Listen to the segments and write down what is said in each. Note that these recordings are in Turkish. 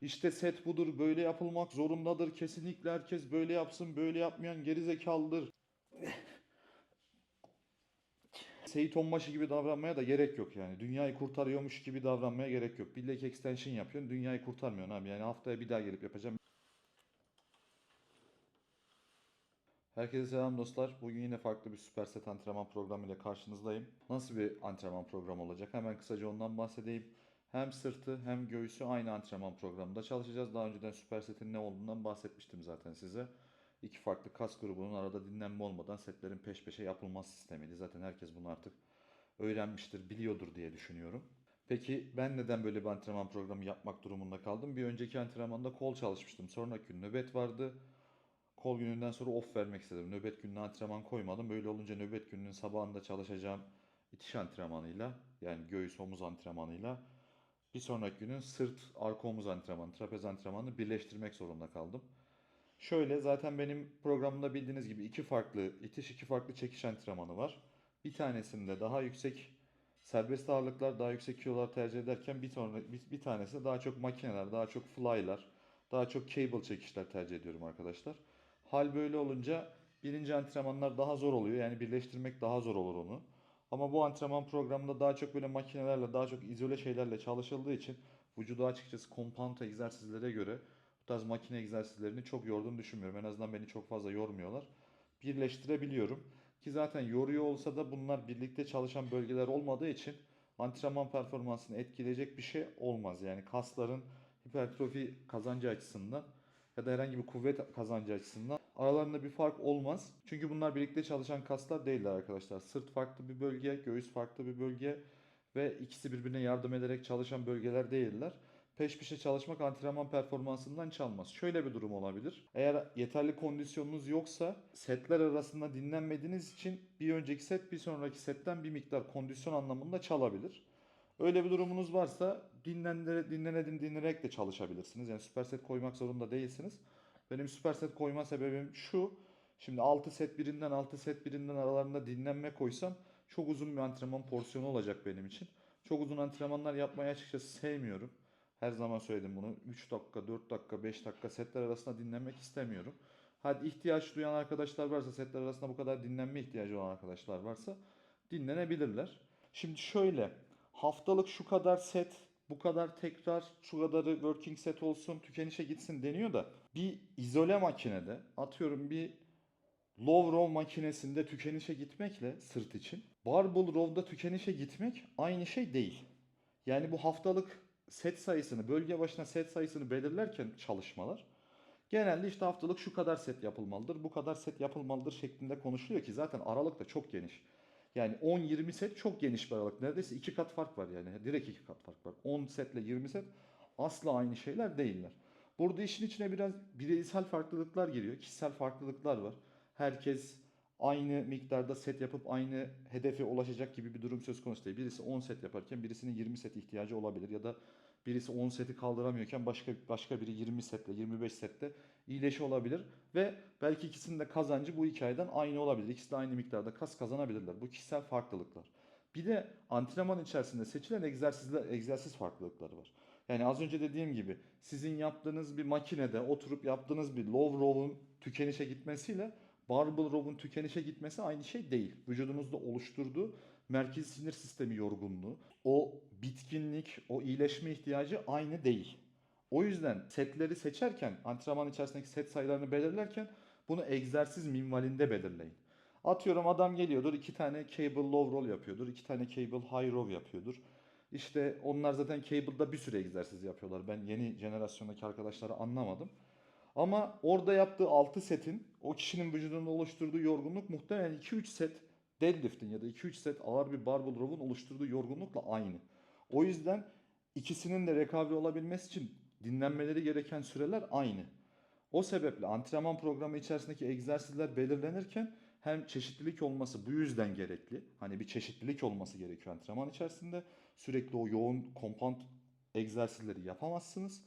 İşte set budur, böyle yapılmak zorundadır, kesinlikle herkes böyle yapsın, böyle yapmayan gerizekalıdır. Seyit Onbaşı gibi davranmaya da gerek yok yani. Dünyayı kurtarıyormuş gibi davranmaya gerek yok. Bir leg extension yapıyorsun, dünyayı kurtarmıyorsun abi. Yani haftaya bir daha gelip yapacağım. Herkese selam dostlar. Bugün yine farklı bir süperset antrenman programı ile karşınızdayım. Nasıl bir antrenman programı olacak? Hemen kısaca ondan bahsedeyim. Hem sırtı hem göğsü aynı antrenman programında çalışacağız. Daha önceden süpersetin ne olduğundan bahsetmiştim zaten size. İki farklı kas grubunun arada dinlenme olmadan setlerin peş peşe yapılmaz sistemiydi. Zaten herkes bunu artık öğrenmiştir, biliyordur diye düşünüyorum. Peki ben neden böyle bir antrenman programı yapmak durumunda kaldım? Bir önceki antrenmanda kol çalışmıştım. Sonraki gün nöbet vardı. Kol gününden sonra off vermek istedim. Nöbet gününe antrenman koymadım. Böyle olunca nöbet gününün sabahında çalışacağım itiş antrenmanıyla yani göğüs omuz antrenmanıyla bir sonraki günün sırt arka omuz antrenmanı, trapez antrenmanını birleştirmek zorunda kaldım. Şöyle zaten benim programımda bildiğiniz gibi iki farklı itiş, iki farklı çekiş antrenmanı var. Bir tanesinde daha yüksek serbest ağırlıklar, daha yüksek kilolar tercih ederken bir, sonra, bir, bir tanesi daha çok makineler, daha çok fly'lar, daha çok cable çekişler tercih ediyorum arkadaşlar. Hal böyle olunca birinci antrenmanlar daha zor oluyor. Yani birleştirmek daha zor olur onu. Ama bu antrenman programında daha çok böyle makinelerle, daha çok izole şeylerle çalışıldığı için vücudu açıkçası compound egzersizlere göre bu tarz makine egzersizlerini çok yorduğunu düşünmüyorum. En azından beni çok fazla yormuyorlar. Birleştirebiliyorum. Ki zaten yoruyor olsa da bunlar birlikte çalışan bölgeler olmadığı için antrenman performansını etkileyecek bir şey olmaz. Yani kasların hipertrofi kazancı açısından ya da herhangi bir kuvvet kazancı açısından aralarında bir fark olmaz. Çünkü bunlar birlikte çalışan kaslar değiller arkadaşlar. Sırt farklı bir bölge, göğüs farklı bir bölge ve ikisi birbirine yardım ederek çalışan bölgeler değiller. Peş peşe çalışmak antrenman performansından çalmaz. Şöyle bir durum olabilir. Eğer yeterli kondisyonunuz yoksa setler arasında dinlenmediğiniz için bir önceki set bir sonraki setten bir miktar kondisyon anlamında çalabilir. Öyle bir durumunuz varsa dinlendire, dinlenedin dinlenerek de çalışabilirsiniz. Yani süperset koymak zorunda değilsiniz. Benim süperset koyma sebebim şu. Şimdi 6 set birinden 6 set birinden aralarında dinlenme koysam çok uzun bir antrenman porsiyonu olacak benim için. Çok uzun antrenmanlar yapmayı açıkçası sevmiyorum. Her zaman söyledim bunu. 3 dakika, 4 dakika, 5 dakika setler arasında dinlenmek istemiyorum. Hadi ihtiyaç duyan arkadaşlar varsa, setler arasında bu kadar dinlenme ihtiyacı olan arkadaşlar varsa dinlenebilirler. Şimdi şöyle, haftalık şu kadar set, bu kadar tekrar, şu kadarı working set olsun, tükenişe gitsin deniyor da bir izole makinede atıyorum bir low row makinesinde tükenişe gitmekle sırt için barbell row'da tükenişe gitmek aynı şey değil. Yani bu haftalık set sayısını, bölge başına set sayısını belirlerken çalışmalar genelde işte haftalık şu kadar set yapılmalıdır, bu kadar set yapılmalıdır şeklinde konuşuluyor ki zaten aralık da çok geniş. Yani 10-20 set çok geniş bir aralık. Neredeyse iki kat fark var yani. Direkt iki kat fark var. 10 setle 20 set asla aynı şeyler değiller. Burada işin içine biraz bireysel farklılıklar giriyor. Kişisel farklılıklar var. Herkes aynı miktarda set yapıp aynı hedefe ulaşacak gibi bir durum söz konusu değil. Birisi 10 set yaparken birisinin 20 set ihtiyacı olabilir ya da birisi 10 seti kaldıramıyorken başka başka biri 20 setle 25 sette iyileşi olabilir ve belki ikisinin de kazancı bu hikayeden aynı olabilir. İkisi de aynı miktarda kas kazanabilirler. Bu kişisel farklılıklar. Bir de antrenman içerisinde seçilen egzersizler, egzersiz farklılıkları var. Yani az önce dediğim gibi sizin yaptığınız bir makinede oturup yaptığınız bir low row'un tükenişe gitmesiyle barbell row'un tükenişe gitmesi aynı şey değil. Vücudunuzda oluşturduğu merkezi sinir sistemi yorgunluğu, o bitkinlik, o iyileşme ihtiyacı aynı değil. O yüzden setleri seçerken, antrenman içerisindeki set sayılarını belirlerken bunu egzersiz minvalinde belirleyin. Atıyorum adam geliyordur iki tane cable low roll yapıyordur, iki tane cable high row yapıyordur. İşte onlar zaten cable'da bir sürü egzersiz yapıyorlar. Ben yeni jenerasyondaki arkadaşları anlamadım. Ama orada yaptığı 6 setin o kişinin vücudunda oluşturduğu yorgunluk muhtemelen 2-3 set deadlift'in ya da 2-3 set ağır bir barbell row'un oluşturduğu yorgunlukla aynı. O yüzden ikisinin de recovery olabilmesi için dinlenmeleri gereken süreler aynı. O sebeple antrenman programı içerisindeki egzersizler belirlenirken hem çeşitlilik olması bu yüzden gerekli. Hani bir çeşitlilik olması gerekiyor antrenman içerisinde. Sürekli o yoğun compound egzersizleri yapamazsınız.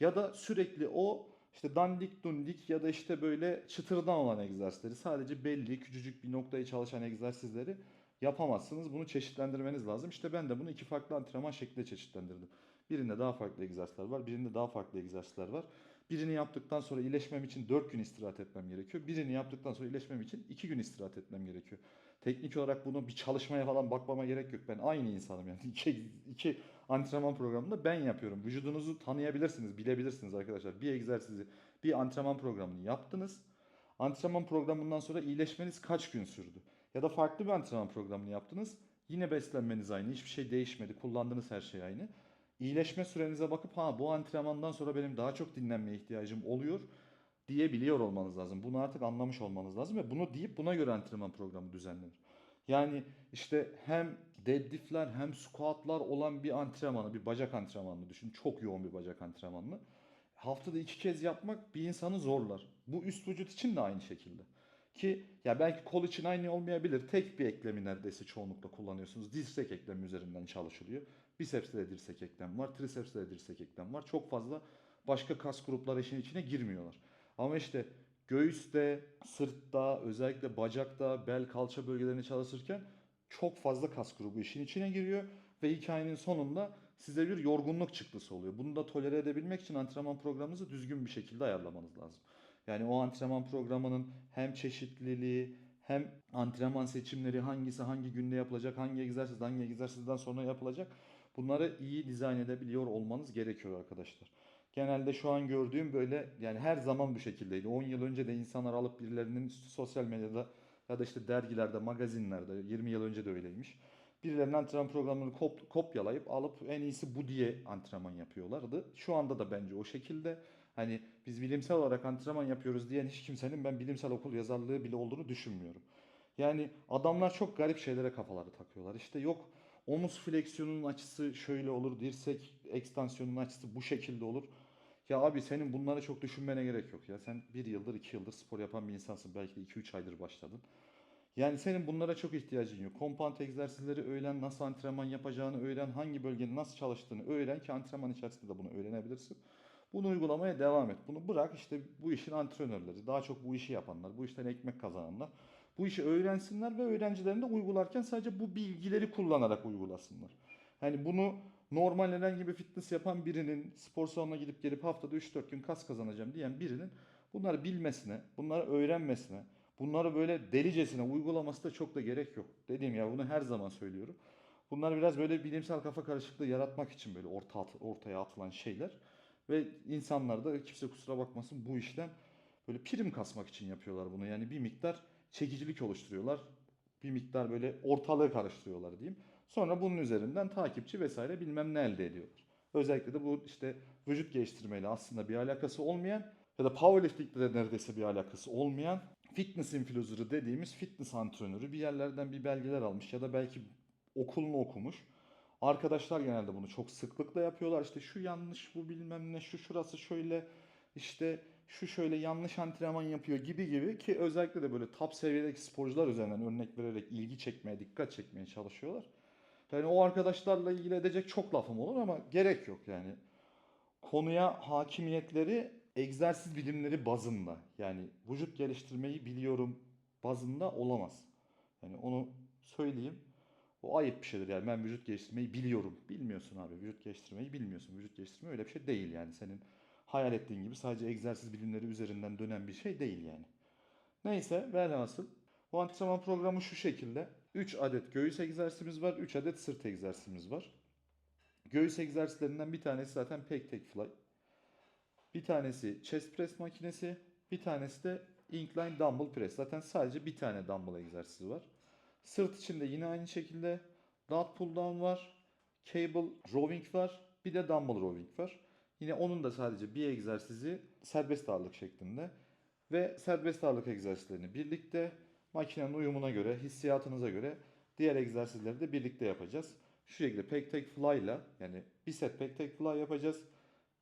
Ya da sürekli o işte dandik dundik ya da işte böyle çıtırdan olan egzersizleri sadece belli küçücük bir noktayı çalışan egzersizleri yapamazsınız. Bunu çeşitlendirmeniz lazım. İşte ben de bunu iki farklı antrenman şeklinde çeşitlendirdim. Birinde daha farklı egzersizler var. Birinde daha farklı egzersizler var. Birini yaptıktan sonra iyileşmem için 4 gün istirahat etmem gerekiyor. Birini yaptıktan sonra iyileşmem için 2 gün istirahat etmem gerekiyor. Teknik olarak bunu bir çalışmaya falan bakmama gerek yok. Ben aynı insanım yani. İki, iki antrenman programında ben yapıyorum. Vücudunuzu tanıyabilirsiniz, bilebilirsiniz arkadaşlar. Bir egzersizi, bir antrenman programını yaptınız. Antrenman programından sonra iyileşmeniz kaç gün sürdü? Ya da farklı bir antrenman programını yaptınız. Yine beslenmeniz aynı. Hiçbir şey değişmedi. Kullandığınız her şey aynı. İyileşme sürenize bakıp ha bu antrenmandan sonra benim daha çok dinlenmeye ihtiyacım oluyor diyebiliyor olmanız lazım. Bunu artık anlamış olmanız lazım ve bunu deyip buna göre antrenman programı düzenlenir. Yani işte hem deadliftler hem squatlar olan bir antrenmanı, bir bacak antrenmanını düşün. Çok yoğun bir bacak antrenmanını. Haftada iki kez yapmak bir insanı zorlar. Bu üst vücut için de aynı şekilde. Ki ya belki kol için aynı olmayabilir. Tek bir eklemi neredeyse çoğunlukla kullanıyorsunuz. Dirsek eklemi üzerinden çalışılıyor. Bicepste de dirsek eklem var. Tricepste de dirsek eklem var. Çok fazla başka kas grupları işin içine girmiyorlar. Ama işte göğüste, sırtta, özellikle bacakta, bel, kalça bölgelerini çalışırken çok fazla kas grubu işin içine giriyor ve hikayenin sonunda size bir yorgunluk çıktısı oluyor. Bunu da tolere edebilmek için antrenman programınızı düzgün bir şekilde ayarlamanız lazım. Yani o antrenman programının hem çeşitliliği hem antrenman seçimleri hangisi hangi günde yapılacak, hangi egzersiz hangi egzersizden sonra yapılacak bunları iyi dizayn edebiliyor olmanız gerekiyor arkadaşlar. Genelde şu an gördüğüm böyle yani her zaman bu şekildeydi. 10 yıl önce de insanlar alıp birilerinin sosyal medyada ya da işte dergilerde, magazinlerde 20 yıl önce de öyleymiş. Birilerinin antrenman programını kop- kopyalayıp alıp en iyisi bu diye antrenman yapıyorlardı. Şu anda da bence o şekilde. Hani biz bilimsel olarak antrenman yapıyoruz diyen hiç kimsenin ben bilimsel okul yazarlığı bile olduğunu düşünmüyorum. Yani adamlar çok garip şeylere kafaları takıyorlar. İşte yok omuz fleksiyonunun açısı şöyle olur, dirsek ekstansiyonunun açısı bu şekilde olur. Ya abi senin bunları çok düşünmene gerek yok ya. Sen bir yıldır, iki yıldır spor yapan bir insansın. Belki de 2-3 aydır başladın. Yani senin bunlara çok ihtiyacın yok. Compound egzersizleri öğren, nasıl antrenman yapacağını öğren, hangi bölgenin nasıl çalıştığını öğren ki antrenman içerisinde de bunu öğrenebilirsin. Bunu uygulamaya devam et. Bunu bırak işte bu işin antrenörleri, daha çok bu işi yapanlar, bu işten ekmek kazananlar bu işi öğrensinler ve öğrencilerini de uygularken sadece bu bilgileri kullanarak uygulasınlar. Hani bunu normal herhangi bir fitness yapan birinin spor salonuna gidip gelip haftada 3-4 gün kas kazanacağım diyen birinin bunları bilmesine, bunları öğrenmesine, bunları böyle delicesine uygulaması da çok da gerek yok. Dediğim ya bunu her zaman söylüyorum. Bunlar biraz böyle bilimsel kafa karışıklığı yaratmak için böyle orta, ortaya atılan şeyler. Ve insanlar da kimse kusura bakmasın bu işten böyle prim kasmak için yapıyorlar bunu. Yani bir miktar çekicilik oluşturuyorlar. Bir miktar böyle ortalığı karıştırıyorlar diyeyim. Sonra bunun üzerinden takipçi vesaire bilmem ne elde ediyorlar. Özellikle de bu işte vücut geliştirmeyle aslında bir alakası olmayan ya da powerliftingle de neredeyse bir alakası olmayan fitness influencer'ı dediğimiz fitness antrenörü bir yerlerden bir belgeler almış ya da belki okulunu okumuş. Arkadaşlar genelde bunu çok sıklıkla yapıyorlar. İşte şu yanlış, bu bilmem ne, şu şurası şöyle, işte şu şöyle yanlış antrenman yapıyor gibi gibi ki özellikle de böyle top seviyedeki sporcular üzerinden örnek vererek ilgi çekmeye, dikkat çekmeye çalışıyorlar. Yani o arkadaşlarla ilgili edecek çok lafım olur ama gerek yok yani. Konuya hakimiyetleri egzersiz bilimleri bazında yani vücut geliştirmeyi biliyorum bazında olamaz. Yani onu söyleyeyim. O ayıp bir şeydir yani ben vücut geliştirmeyi biliyorum. Bilmiyorsun abi vücut geliştirmeyi bilmiyorsun. Vücut geliştirme öyle bir şey değil yani senin hayal ettiğin gibi sadece egzersiz bilimleri üzerinden dönen bir şey değil yani. Neyse velhasıl bu antrenman programı şu şekilde. 3 adet göğüs egzersizimiz var, 3 adet sırt egzersizimiz var. Göğüs egzersizlerinden bir tanesi zaten pec tek fly. Bir tanesi chest press makinesi, bir tanesi de incline dumbbell press. Zaten sadece bir tane dumbbell egzersizi var. Sırt için de yine aynı şekilde lat pull down var, cable rowing var, bir de dumbbell rowing var. Yine onun da sadece bir egzersizi serbest ağırlık şeklinde ve serbest ağırlık egzersizlerini birlikte makinenin uyumuna göre, hissiyatınıza göre diğer egzersizleri de birlikte yapacağız. Şu şekilde pec tek fly ile yani bir set pec tek fly yapacağız.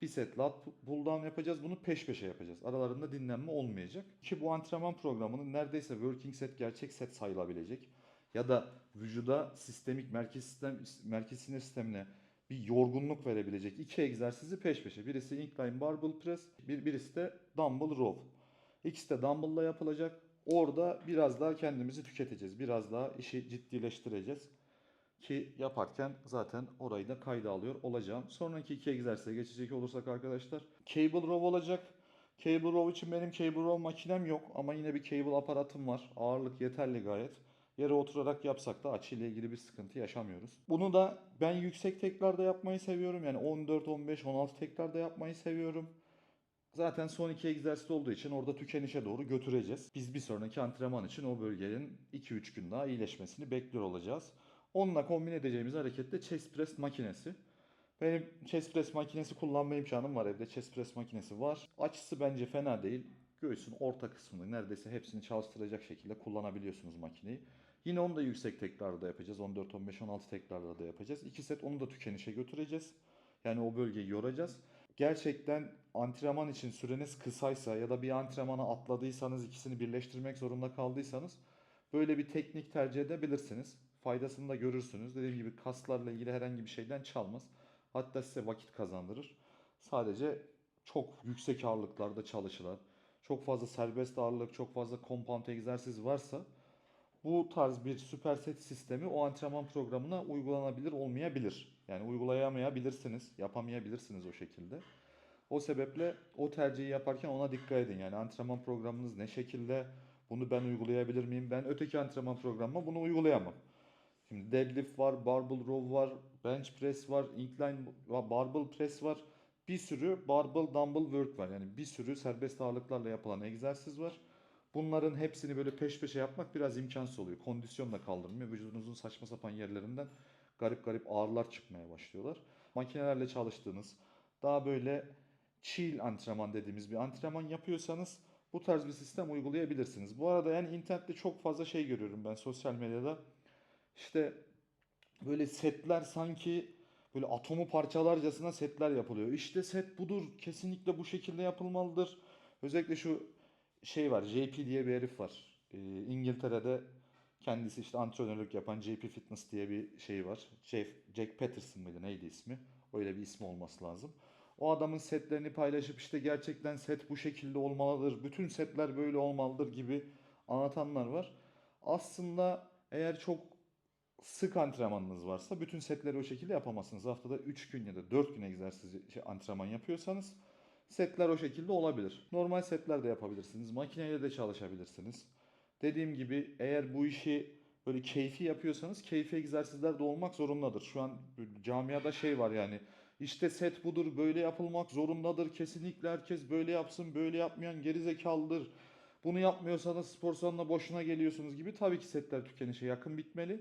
Bir set lat pull yapacağız. Bunu peş peşe yapacağız. Aralarında dinlenme olmayacak. Ki bu antrenman programının neredeyse working set gerçek set sayılabilecek. Ya da vücuda sistemik merkez sistem merkez sinir sistemine bir yorgunluk verebilecek iki egzersizi peş peşe. Birisi incline barbell press, bir birisi de dumbbell row. İkisi de dumbbell'la yapılacak. Orada biraz daha kendimizi tüketeceğiz. Biraz daha işi ciddileştireceğiz. Ki yaparken zaten orayı da kayda alıyor olacağım. Sonraki iki egzersize geçecek olursak arkadaşlar. Cable row olacak. Cable row için benim cable row makinem yok ama yine bir cable aparatım var. Ağırlık yeterli gayet. Yere oturarak yapsak da açıyla ilgili bir sıkıntı yaşamıyoruz. Bunu da ben yüksek tekrarda yapmayı seviyorum. Yani 14, 15, 16 tekrarda yapmayı seviyorum. Zaten son iki egzersiz olduğu için orada tükenişe doğru götüreceğiz. Biz bir sonraki antrenman için o bölgenin 2-3 gün daha iyileşmesini bekliyor olacağız. Onunla kombin edeceğimiz hareket de chest press makinesi. Benim chest press makinesi kullanma imkanım var evde. Chest press makinesi var. Açısı bence fena değil. Göğsün orta kısmını neredeyse hepsini çalıştıracak şekilde kullanabiliyorsunuz makineyi. Yine onu da yüksek tekrarda yapacağız. 14, 15, 16 tekrarda da yapacağız. 2 set onu da tükenişe götüreceğiz. Yani o bölgeyi yoracağız. Gerçekten antrenman için süreniz kısaysa ya da bir antrenmana atladıysanız ikisini birleştirmek zorunda kaldıysanız böyle bir teknik tercih edebilirsiniz. Faydasını da görürsünüz. Dediğim gibi kaslarla ilgili herhangi bir şeyden çalmaz. Hatta size vakit kazandırır. Sadece çok yüksek ağırlıklarda çalışılan, çok fazla serbest ağırlık, çok fazla compound egzersiz varsa bu tarz bir süperset sistemi o antrenman programına uygulanabilir olmayabilir. Yani uygulayamayabilirsiniz, yapamayabilirsiniz o şekilde. O sebeple o tercihi yaparken ona dikkat edin. Yani antrenman programınız ne şekilde, bunu ben uygulayabilir miyim? Ben öteki antrenman programıma bunu uygulayamam. Şimdi deadlift var, barbell row var, bench press var, incline var, barbell press var. Bir sürü barbell dumbbell work var. Yani bir sürü serbest ağırlıklarla yapılan egzersiz var. Bunların hepsini böyle peş peşe yapmak biraz imkansız oluyor. Kondisyon da kaldırmıyor. Vücudunuzun saçma sapan yerlerinden garip garip ağrılar çıkmaya başlıyorlar. Makinelerle çalıştığınız, daha böyle chill antrenman dediğimiz bir antrenman yapıyorsanız bu tarz bir sistem uygulayabilirsiniz. Bu arada yani internette çok fazla şey görüyorum ben sosyal medyada. İşte böyle setler sanki böyle atomu parçalarcasına setler yapılıyor. İşte set budur. Kesinlikle bu şekilde yapılmalıdır. Özellikle şu şey var. JP diye bir herif var. Ee, İngiltere'de kendisi işte antrenörlük yapan JP Fitness diye bir şey var. Jeff, Jack Patterson mıydı neydi ismi? Öyle bir ismi olması lazım. O adamın setlerini paylaşıp işte gerçekten set bu şekilde olmalıdır. Bütün setler böyle olmalıdır gibi anlatanlar var. Aslında eğer çok sık antrenmanınız varsa bütün setleri o şekilde yapamazsınız. Haftada 3 gün ya da 4 gün egzersiz şey, antrenman yapıyorsanız setler o şekilde olabilir. Normal setler de yapabilirsiniz. Makineyle de çalışabilirsiniz. Dediğim gibi eğer bu işi böyle keyfi yapıyorsanız keyfi egzersizler de olmak zorundadır. Şu an camiada şey var yani işte set budur böyle yapılmak zorundadır. Kesinlikle herkes böyle yapsın böyle yapmayan gerizekalıdır. Bunu yapmıyorsanız spor salonuna boşuna geliyorsunuz gibi tabii ki setler tükenişe yakın bitmeli.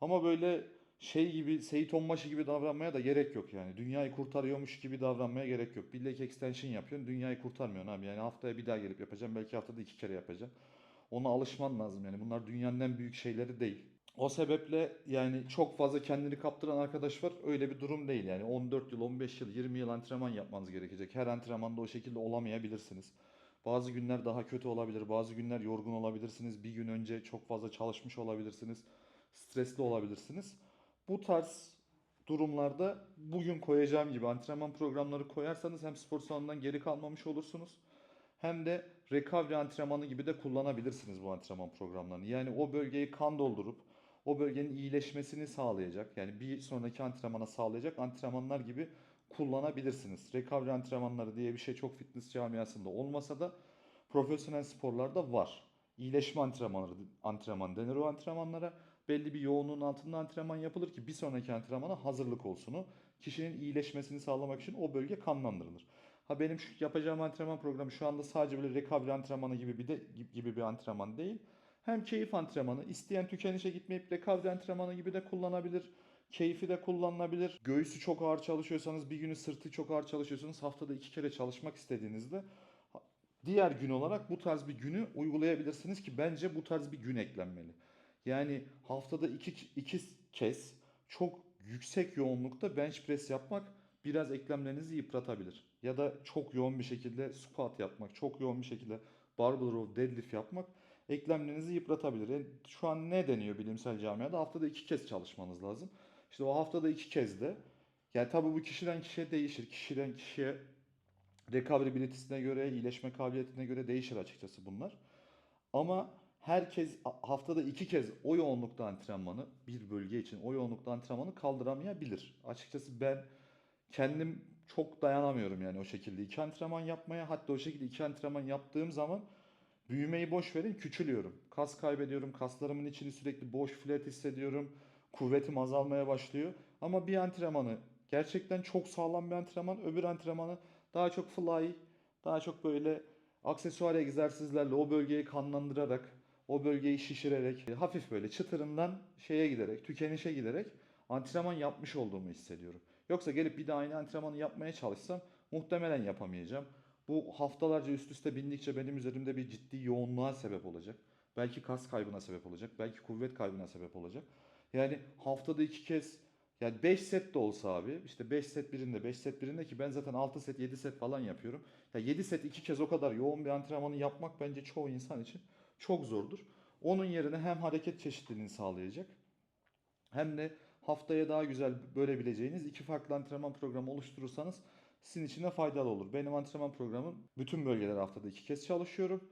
Ama böyle şey gibi Seyit Onbaşı gibi davranmaya da gerek yok yani. Dünyayı kurtarıyormuş gibi davranmaya gerek yok. Bir leg extension yapıyorsun dünyayı kurtarmıyorsun abi. Yani haftaya bir daha gelip yapacağım. Belki haftada iki kere yapacağım. Ona alışman lazım yani. Bunlar dünyanın en büyük şeyleri değil. O sebeple yani çok fazla kendini kaptıran arkadaş var. Öyle bir durum değil yani. 14 yıl, 15 yıl, 20 yıl antrenman yapmanız gerekecek. Her antrenmanda o şekilde olamayabilirsiniz. Bazı günler daha kötü olabilir. Bazı günler yorgun olabilirsiniz. Bir gün önce çok fazla çalışmış olabilirsiniz. Stresli olabilirsiniz. Bu tarz durumlarda bugün koyacağım gibi antrenman programları koyarsanız hem spor salonundan geri kalmamış olursunuz. Hem de recovery antrenmanı gibi de kullanabilirsiniz bu antrenman programlarını. Yani o bölgeyi kan doldurup o bölgenin iyileşmesini sağlayacak. Yani bir sonraki antrenmana sağlayacak antrenmanlar gibi kullanabilirsiniz. Recovery antrenmanları diye bir şey çok fitness camiasında olmasa da profesyonel sporlarda var. İyileşme antrenmanları antrenman denir o antrenmanlara. Belli bir yoğunluğun altında antrenman yapılır ki bir sonraki antrenmana hazırlık olsun o. Kişinin iyileşmesini sağlamak için o bölge kanlandırılır. Ha benim şu yapacağım antrenman programı şu anda sadece böyle recovery antrenmanı gibi bir de gibi bir antrenman değil. Hem keyif antrenmanı, isteyen tükenişe gitmeyip recovery antrenmanı gibi de kullanabilir. Keyfi de kullanılabilir. Göğüsü çok ağır çalışıyorsanız, bir günü sırtı çok ağır çalışıyorsanız haftada iki kere çalışmak istediğinizde diğer gün olarak bu tarz bir günü uygulayabilirsiniz ki bence bu tarz bir gün eklenmeli. Yani haftada iki, iki kez çok yüksek yoğunlukta bench press yapmak biraz eklemlerinizi yıpratabilir. Ya da çok yoğun bir şekilde squat yapmak, çok yoğun bir şekilde barbell row, deadlift yapmak eklemlerinizi yıpratabilir. Yani şu an ne deniyor bilimsel camiada? Haftada iki kez çalışmanız lazım. İşte o haftada iki kez de yani tabii bu kişiden kişiye değişir. Kişiden kişiye recoverability'sine göre, iyileşme kabiliyetine göre değişir açıkçası bunlar. Ama herkes haftada iki kez o yoğunlukta antrenmanı bir bölge için o yoğunlukta antrenmanı kaldıramayabilir. Açıkçası ben kendim çok dayanamıyorum yani o şekilde iki antrenman yapmaya. Hatta o şekilde iki antrenman yaptığım zaman büyümeyi boş verin küçülüyorum. Kas kaybediyorum. Kaslarımın içini sürekli boş flat hissediyorum. Kuvvetim azalmaya başlıyor. Ama bir antrenmanı gerçekten çok sağlam bir antrenman. Öbür antrenmanı daha çok fly, daha çok böyle aksesuar egzersizlerle o bölgeyi kanlandırarak, o bölgeyi şişirerek, hafif böyle çıtırından şeye giderek, tükenişe giderek antrenman yapmış olduğumu hissediyorum. Yoksa gelip bir de aynı antrenmanı yapmaya çalışsam muhtemelen yapamayacağım. Bu haftalarca üst üste bindikçe benim üzerimde bir ciddi yoğunluğa sebep olacak. Belki kas kaybına sebep olacak. Belki kuvvet kaybına sebep olacak. Yani haftada iki kez yani 5 set de olsa abi işte 5 set birinde 5 set birinde ki ben zaten 6 set 7 set falan yapıyorum. Ya 7 set iki kez o kadar yoğun bir antrenmanı yapmak bence çoğu insan için çok zordur. Onun yerine hem hareket çeşitliliğini sağlayacak hem de haftaya daha güzel bölebileceğiniz iki farklı antrenman programı oluşturursanız sizin için de faydalı olur. Benim antrenman programım bütün bölgeler haftada iki kez çalışıyorum.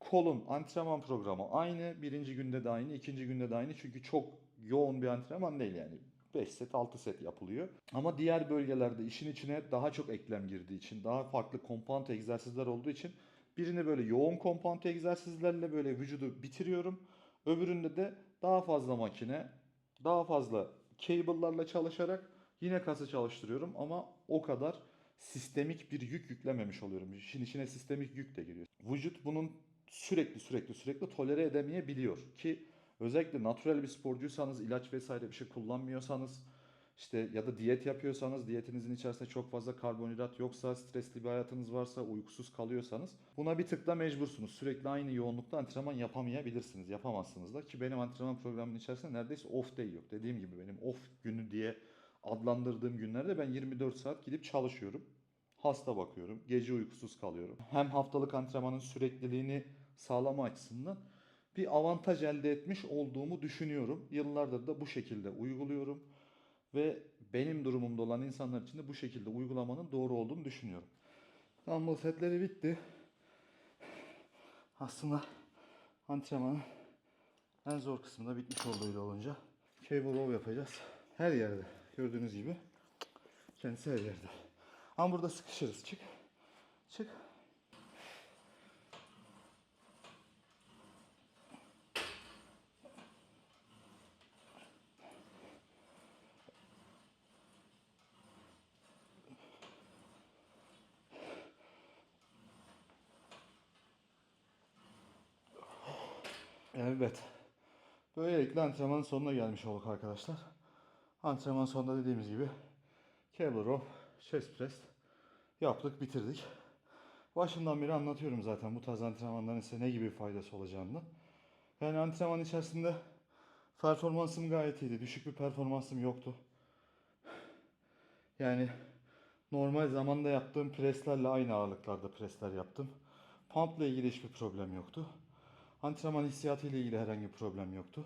Kolun antrenman programı aynı. Birinci günde de aynı, ikinci günde de aynı. Çünkü çok yoğun bir antrenman değil yani. 5 set 6 set yapılıyor. Ama diğer bölgelerde işin içine daha çok eklem girdiği için, daha farklı compound egzersizler olduğu için birini böyle yoğun compound egzersizlerle böyle vücudu bitiriyorum. Öbüründe de daha fazla makine, daha fazla cable'larla çalışarak yine kası çalıştırıyorum ama o kadar sistemik bir yük yüklememiş oluyorum. İşin içine sistemik yük de giriyor. Vücut bunun sürekli sürekli sürekli tolere edemeyebiliyor ki özellikle natural bir sporcuysanız ilaç vesaire bir şey kullanmıyorsanız işte ya da diyet yapıyorsanız diyetinizin içerisinde çok fazla karbonhidrat yoksa stresli bir hayatınız varsa uykusuz kalıyorsanız buna bir tık da mecbursunuz. Sürekli aynı yoğunlukta antrenman yapamayabilirsiniz. Yapamazsınız da ki benim antrenman programının içerisinde neredeyse off day yok. Dediğim gibi benim off günü diye adlandırdığım günlerde ben 24 saat gidip çalışıyorum. Hasta bakıyorum. Gece uykusuz kalıyorum. Hem haftalık antrenmanın sürekliliğini sağlama açısından bir avantaj elde etmiş olduğumu düşünüyorum. Yıllardır da bu şekilde uyguluyorum. Ve benim durumumda olan insanlar için de bu şekilde uygulamanın doğru olduğunu düşünüyorum. Dumbbell setleri bitti. Aslında antrenmanın en zor kısmı da bitmiş olduğuyla olunca cable row yapacağız. Her yerde gördüğünüz gibi kendisi her yerde. Ama burada sıkışırız. Çık. Çık. Evet. Böylelikle antrenmanın sonuna gelmiş olduk arkadaşlar. Antrenman sonunda dediğimiz gibi cable row, chest press yaptık, bitirdik. Başından beri anlatıyorum zaten bu tarz antrenmanların size ne gibi faydası olacağını. Yani antrenman içerisinde performansım gayet iyiydi. Düşük bir performansım yoktu. Yani normal zamanda yaptığım preslerle aynı ağırlıklarda presler yaptım. Pumpla ilgili hiçbir problem yoktu. Antrenman hissiyatı ile ilgili herhangi bir problem yoktu.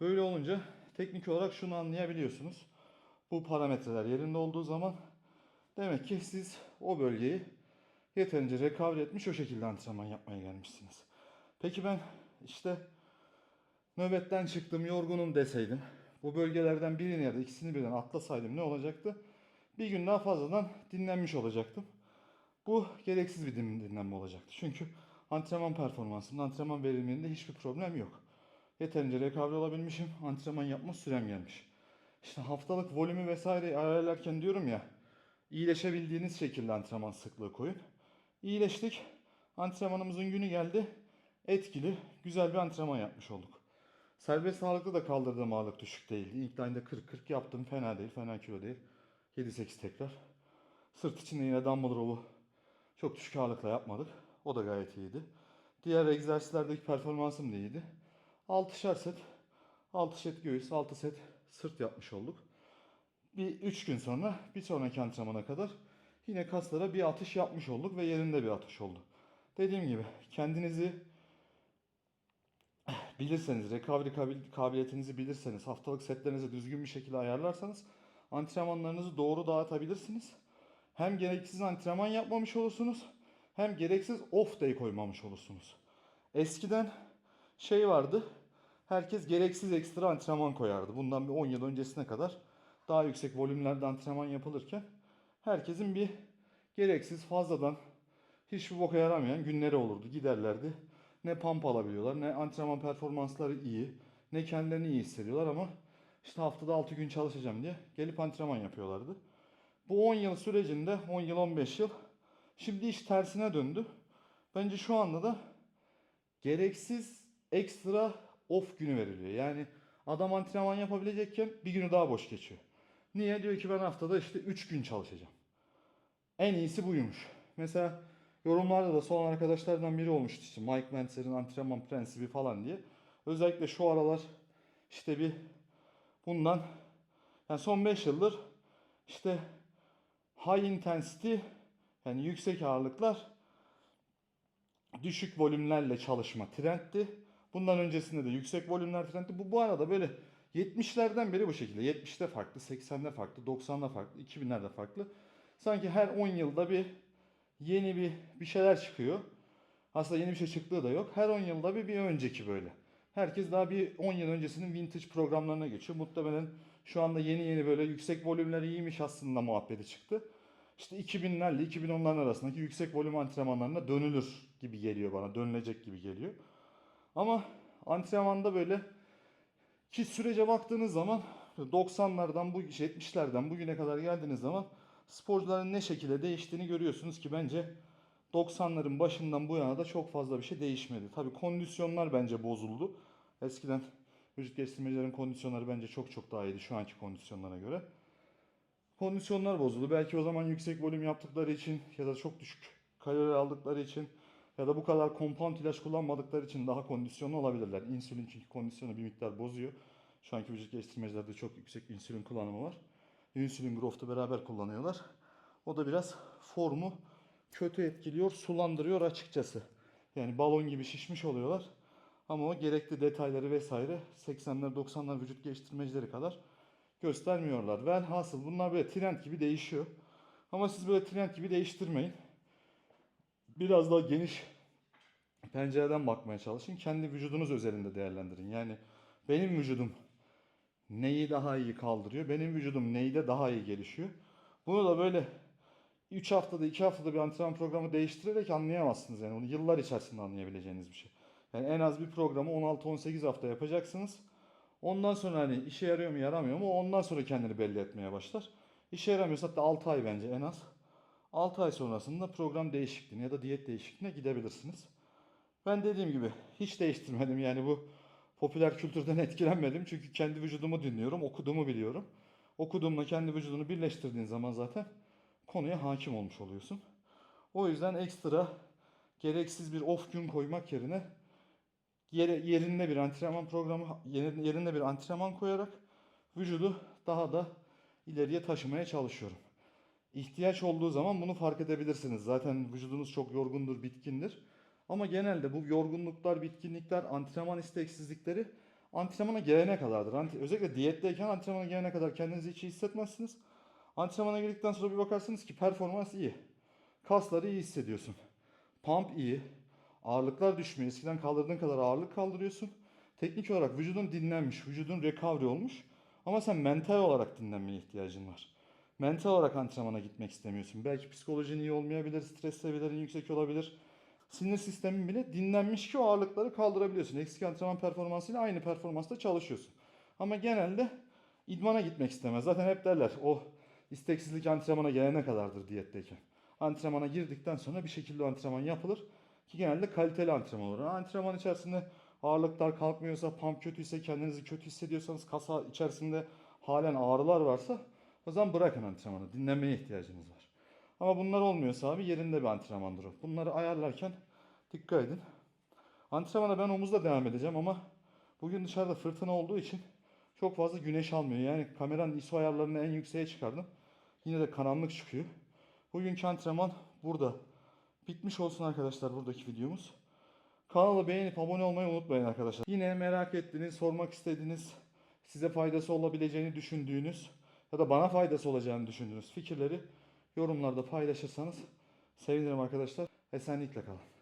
Böyle olunca teknik olarak şunu anlayabiliyorsunuz. Bu parametreler yerinde olduğu zaman demek ki siz o bölgeyi yeterince recover etmiş o şekilde antrenman yapmaya gelmişsiniz. Peki ben işte nöbetten çıktım yorgunum deseydim bu bölgelerden birini ya da ikisini birden atlasaydım ne olacaktı? Bir gün daha fazladan dinlenmiş olacaktım. Bu gereksiz bir din- dinlenme olacaktı. Çünkü antrenman performansımda, antrenman verimliliğinde hiçbir problem yok. Yeterince recover olabilmişim, antrenman yapma sürem gelmiş. İşte haftalık volümü vesaire ayarlarken diyorum ya, iyileşebildiğiniz şekilde antrenman sıklığı koyun. İyileştik, antrenmanımızın günü geldi, etkili, güzel bir antrenman yapmış olduk. Serbest ağırlıkta da kaldırdığım ağırlık düşük değildi. İlk line'da 40-40 yaptım, fena değil, fena kilo değil. 7-8 tekrar. Sırt içinde yine dumbbell row'u çok düşük ağırlıkla yapmadık. O da gayet iyiydi. Diğer egzersizlerdeki performansım da iyiydi. 6'şer set, 6 set göğüs, 6 set sırt yapmış olduk. Bir 3 gün sonra bir sonraki antrenmana kadar yine kaslara bir atış yapmış olduk ve yerinde bir atış oldu. Dediğim gibi kendinizi bilirseniz, recovery kabil- kabiliyetinizi bilirseniz, haftalık setlerinizi düzgün bir şekilde ayarlarsanız antrenmanlarınızı doğru dağıtabilirsiniz. Hem gereksiz antrenman yapmamış olursunuz hem gereksiz off day koymamış olursunuz. Eskiden şey vardı. Herkes gereksiz ekstra antrenman koyardı. Bundan bir 10 yıl öncesine kadar daha yüksek volümlerde antrenman yapılırken herkesin bir gereksiz fazladan hiçbir boka yaramayan günleri olurdu. Giderlerdi. Ne pump alabiliyorlar, ne antrenman performansları iyi, ne kendilerini iyi hissediyorlar ama işte haftada 6 gün çalışacağım diye gelip antrenman yapıyorlardı. Bu 10 yıl sürecinde 10 yıl 15 yıl şimdi iş tersine döndü. Bence şu anda da gereksiz ekstra off günü veriliyor. Yani adam antrenman yapabilecekken bir günü daha boş geçiyor. Niye? Diyor ki ben haftada işte 3 gün çalışacağım. En iyisi buymuş. Mesela yorumlarda da son arkadaşlardan biri olmuştu işte Mike Mentzer'in antrenman prensibi falan diye. Özellikle şu aralar işte bir bundan yani son 5 yıldır işte high intensity yani yüksek ağırlıklar düşük volümlerle çalışma trendti. Bundan öncesinde de yüksek volümler trendti. Bu bu arada böyle 70'lerden beri bu şekilde. 70'te farklı, 80'de farklı, 90'da farklı, 2000'lerde farklı. Sanki her 10 yılda bir yeni bir bir şeyler çıkıyor. Aslında yeni bir şey çıktığı da yok. Her 10 yılda bir bir önceki böyle. Herkes daha bir 10 yıl öncesinin vintage programlarına geçiyor. Muhtemelen şu anda yeni yeni böyle yüksek volümler iyiymiş aslında muhabbeti çıktı. İşte 2000'lerle 2010'ların arasındaki yüksek volüm antrenmanlarına dönülür gibi geliyor bana. Dönülecek gibi geliyor. Ama antrenmanda böyle ki sürece baktığınız zaman 90'lardan bu 70'lerden bugüne kadar geldiğiniz zaman sporcuların ne şekilde değiştiğini görüyorsunuz ki bence 90'ların başından bu yana da çok fazla bir şey değişmedi. Tabii kondisyonlar bence bozuldu. Eskiden vücut geliştirmecilerin kondisyonları bence çok çok daha iyiydi şu anki kondisyonlara göre. Kondisyonlar bozuldu. Belki o zaman yüksek volüm yaptıkları için ya da çok düşük kalori aldıkları için ya da bu kadar compound ilaç kullanmadıkları için daha kondisyonlu olabilirler. İnsülin çünkü kondisyonu bir miktar bozuyor. Şu anki vücut geliştirmecilerde çok yüksek insülin kullanımı var. İnsülin growth'u beraber kullanıyorlar. O da biraz formu kötü etkiliyor, sulandırıyor açıkçası. Yani balon gibi şişmiş oluyorlar. Ama o gerekli detayları vesaire 80'ler 90'lar vücut geliştirmecileri kadar göstermiyorlar. Velhasıl bunlar böyle trend gibi değişiyor. Ama siz böyle trend gibi değiştirmeyin. Biraz daha geniş pencereden bakmaya çalışın. Kendi vücudunuz özelinde değerlendirin. Yani benim vücudum neyi daha iyi kaldırıyor? Benim vücudum neyde daha iyi gelişiyor? Bunu da böyle 3 haftada 2 haftada bir antrenman programı değiştirerek anlayamazsınız yani. Bunu yıllar içerisinde anlayabileceğiniz bir şey. Yani en az bir programı 16-18 hafta yapacaksınız. Ondan sonra hani işe yarıyor mu yaramıyor mu ondan sonra kendini belli etmeye başlar. İşe yaramıyorsa hatta 6 ay bence en az. 6 ay sonrasında program değişikliğine ya da diyet değişikliğine gidebilirsiniz. Ben dediğim gibi hiç değiştirmedim yani bu popüler kültürden etkilenmedim. Çünkü kendi vücudumu dinliyorum, okuduğumu biliyorum. Okuduğumla kendi vücudunu birleştirdiğin zaman zaten konuya hakim olmuş oluyorsun. O yüzden ekstra gereksiz bir off gün koymak yerine yere, yerinde bir antrenman programı, yerine yerine bir antrenman koyarak vücudu daha da ileriye taşımaya çalışıyorum. İhtiyaç olduğu zaman bunu fark edebilirsiniz. Zaten vücudunuz çok yorgundur, bitkindir. Ama genelde bu yorgunluklar, bitkinlikler, antrenman isteksizlikleri antrenmana gelene kadardır. Özellikle diyetteyken antrenmana gelene kadar kendinizi hiç iyi hissetmezsiniz. Antrenmana girdikten sonra bir bakarsınız ki performans iyi. Kasları iyi hissediyorsun. Pump iyi. Ağırlıklar düşmüyor. Eskiden kaldırdığın kadar ağırlık kaldırıyorsun. Teknik olarak vücudun dinlenmiş, vücudun recovery olmuş. Ama sen mental olarak dinlenmeye ihtiyacın var. Mental olarak antrenmana gitmek istemiyorsun. Belki psikolojin iyi olmayabilir, stres seviyelerin yüksek olabilir. Sinir sistemin bile dinlenmiş ki o ağırlıkları kaldırabiliyorsun. Eksik antrenman performansıyla aynı performansta çalışıyorsun. Ama genelde idmana gitmek istemez. Zaten hep derler o isteksizlik antrenmana gelene kadardır diyetteyken. Antrenmana girdikten sonra bir şekilde antrenman yapılır. Ki genelde kaliteli antrenman olur. Antrenman içerisinde ağırlıklar kalkmıyorsa, pump kötüyse, kendinizi kötü hissediyorsanız, kasa içerisinde halen ağrılar varsa o zaman bırakın antrenmanı. Dinlenmeye ihtiyacınız var. Ama bunlar olmuyorsa abi yerinde bir antrenmandır o. Bunları ayarlarken dikkat edin. Antrenmana ben omuzla devam edeceğim ama bugün dışarıda fırtına olduğu için çok fazla güneş almıyor. Yani kameranın ISO ayarlarını en yükseğe çıkardım. Yine de karanlık çıkıyor. Bugünkü antrenman burada. Bitmiş olsun arkadaşlar buradaki videomuz. Kanalı beğenip abone olmayı unutmayın arkadaşlar. Yine merak ettiğiniz, sormak istediğiniz, size faydası olabileceğini düşündüğünüz ya da bana faydası olacağını düşündüğünüz fikirleri yorumlarda paylaşırsanız sevinirim arkadaşlar. Esenlikle kalın.